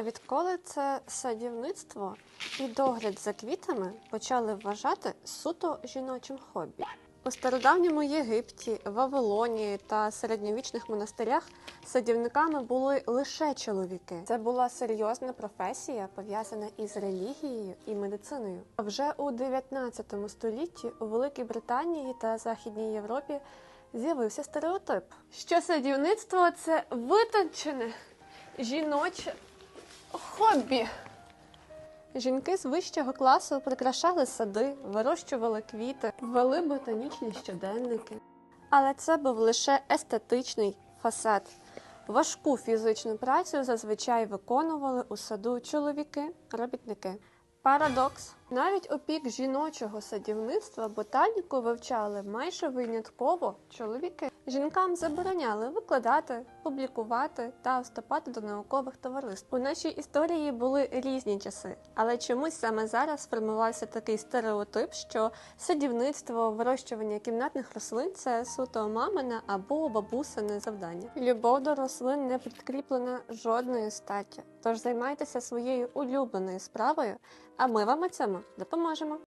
А відколи це садівництво і догляд за квітами почали вважати суто жіночим хобі? У стародавньому Єгипті, Вавилоні та середньовічних монастирях садівниками були лише чоловіки. Це була серйозна професія, пов'язана із релігією і медициною. Вже у 19 столітті у Великій Британії та Західній Європі з'явився стереотип, що садівництво це витончене жіноче хобі. Жінки з вищого класу прикрашали сади, вирощували квіти, вели ботанічні щоденники. Але це був лише естетичний фасад. Важку фізичну працю зазвичай виконували у саду чоловіки-робітники. Парадокс. Навіть у пік жіночого садівництва ботаніку вивчали майже винятково чоловіки. Жінкам забороняли викладати, публікувати та вступати до наукових товариств. У нашій історії були різні часи, але чомусь саме зараз сформувався такий стереотип, що садівництво, вирощування кімнатних рослин це суто мамине або бабусине завдання. Любов до рослин не підкріплена жодною статтю. Тож займайтеся своєю улюбленою справою, а ми вам цьому допоможемо.